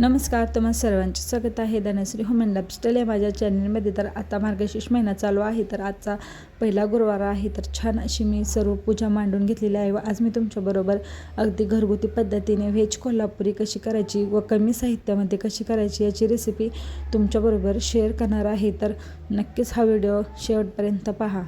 नमस्कार तुम्हा सर्वांचे स्वागत आहे. धनश्री ह्युमन लाईफस्टाईल या माझ्या चॅनलमध्ये. तर आता मार्गशीर्ष महिना चालू आहे. तर आजचा पहिला गुरुवार आहे. तर छान अशी मी सर्व पूजा मांडून घेतलेली आहे व आज मी तुमच्याबरोबर अगदी घरगुती पद्धतीने व्हेज कोल्हापुरी कशी करायची व कमी साहित्यामध्ये कशी करायची याची रेसिपी तुमच्याबरोबर शेअर करणार आहे. तर नक्कीच हा व्हिडिओ शेवटपर्यंत पहा.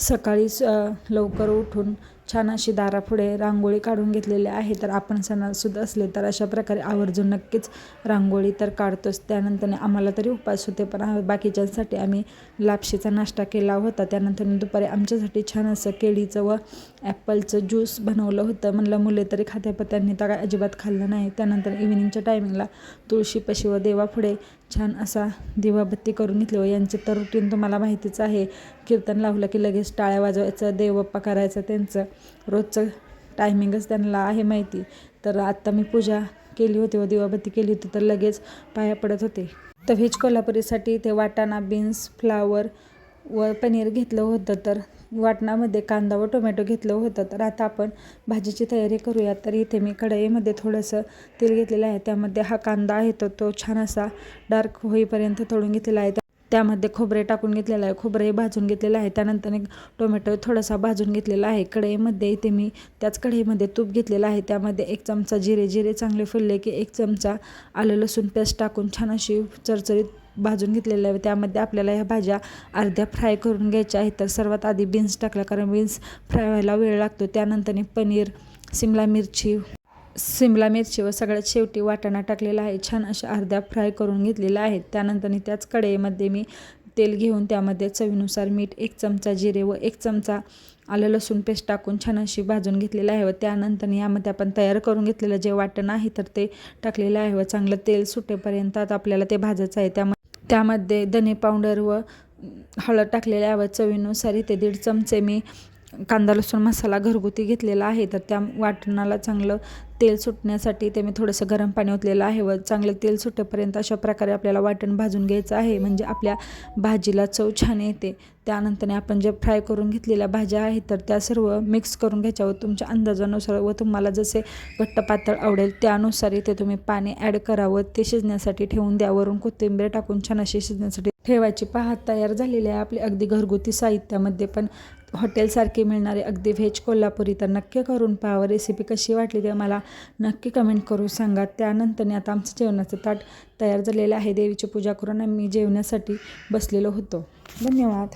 सकाळी स लवकर उठून छान अशी दारापुढे रांगोळी काढून घेतलेली आहे तर आपण सणासुद्धा असले तर अशा प्रकारे आवर्जून नक्कीच रांगोळी तर काढतोच. त्यानंतर आम्हाला तरी उपास होते पण बाकीच्यांसाठी आम्ही लापशीचा नाश्ता केला होता. त्यानंतर दुपारी आमच्यासाठी छान असं केळीचं व ॲपलचं ज्यूस बनवलं होतं. म्हणलं मुले तरी खात्या पण त्यांनी तर काय अजिबात खाल्लं नाही. त्यानंतर इव्हिनिंगच्या टायमिंगला तुळशीपाशी व देवापुढे छान असा दिवाबत्ती करून घेतली व यांचे तर रुटीन तुम्हाला माहितीच आहे. कीर्तन लावलं की लगेच टाळ्या वाजवायचं देवप्पा करायचं त्यांचं. रोजचं टायमिंगच त्यांना आहे माहिती. तर आत्ता मी पूजा केली होती व दिवाबत्ती केली होती तर लगेच पाया पडत होते. तर व्हेज कोल्हापुरीसाठी ते वाटाणा बीन्स फ्लावर व पनीर घेतलं होतं. तर वाटणामध्ये कांदा व टोमॅटो घेतलं होतं. तर आता आपण भाजीची तयारी करूया. तर इथे मी कढईमध्ये थोडंसं तेल घेतलेलं आहे. त्यामध्ये हा कांदा आहे तो तो छान असा डार्क होईपर्यंत तोडून घेतलेला आहे. त्यामध्ये खोबरे टाकून घेतलेलं आहे. खोबरे भाजून घेतलेलं आहे. त्यानंतर एक टोमॅटो थोडासा भाजून घेतलेला आहे. कढईमध्ये इथे मी त्याच कढईमध्ये तूप घेतलेलं आहे. त्यामध्ये एक चमचा जिरे जिरे चांगले फुलले की एक चमचा आलं लसूण पेस्ट टाकून छान अशी चरचरीत भाजून घेतलेलं आहे. त्यामध्ये आपल्याला ह्या भाज्या अर्ध्या फ्राय करून घ्यायच्या आहेत. तर सर्वात आधी बीन्स टाकल्या कारण बीन्स फ्राय व्हायला वेळ लागतो. त्यानंतर पनीर सिमला मिरची सिमला मिरची व सगळ्यात शेवटी वाटाणा टाकलेला आहे. छान अशा अर्ध्या फ्राय करून घेतलेला आहे त्यानंतर त्याच कढईमध्ये मी तेल घेऊन त्यामध्ये चवीनुसार मीठ एक चमचा जिरे व एक चमचा आलं लसूण पेस्ट टाकून छान अशी भाजून घेतलेलं आहे व त्यानंतर यामध्ये आपण तयार करून घेतलेलं जे वाटण आहे तर ते टाकलेलं आहे व चांगलं तेल सुटेपर्यंत आपल्याला ते भाजायचं आहे. त्याम त्यामध्ये धने पावडर व हळद टाकलेलं आहे व चवीनुसार इथे दीड चमचे मी कांदा लसूण मसाला घरगुती घेतलेला आहे तर त्या वाटणाला चांगलं तेल सुटण्यासाठी ते मी थोडंसं गरम पाणी ओतलेलं आहे व चांगलं तेल सुटेपर्यंत अशा प्रकारे आपल्याला वाटण भाजून घ्यायचं आहे. म्हणजे आपल्या भाजीला चव छान येते. त्यानंतर आपण जे फ्राय करून घेतलेल्या भाज्या आहेत तर त्या सर्व मिक्स करून घ्यायच्या व तुमच्या अंदाजानुसार व तुम्हाला जसे घट्ट पातळ आवडेल त्यानुसार इथे तुम्ही पाणी ॲड करावं ते शिजण्यासाठी ठेवून द्या. वरून कोथिंबीर टाकून छान अशी शिजण्यासाठी ठेवायची. पहा तयार झालेली आहे आपली अगदी घरगुती साहित्यामध्ये पण हॉटेलसारखी मिळणारे अगदी व्हेज कोल्हापुरी तर नक्की करून पाहावं रेसिपी कशी वाटली ते मला नक्की कमेंट करू सांगा. त्यानंतर आता आमचं जेवणाचं ताट तयार झालेलं आहे. देवीची पूजा करून आम्ही जेवण्यासाठी बसलेलो होतो. धन्यवाद.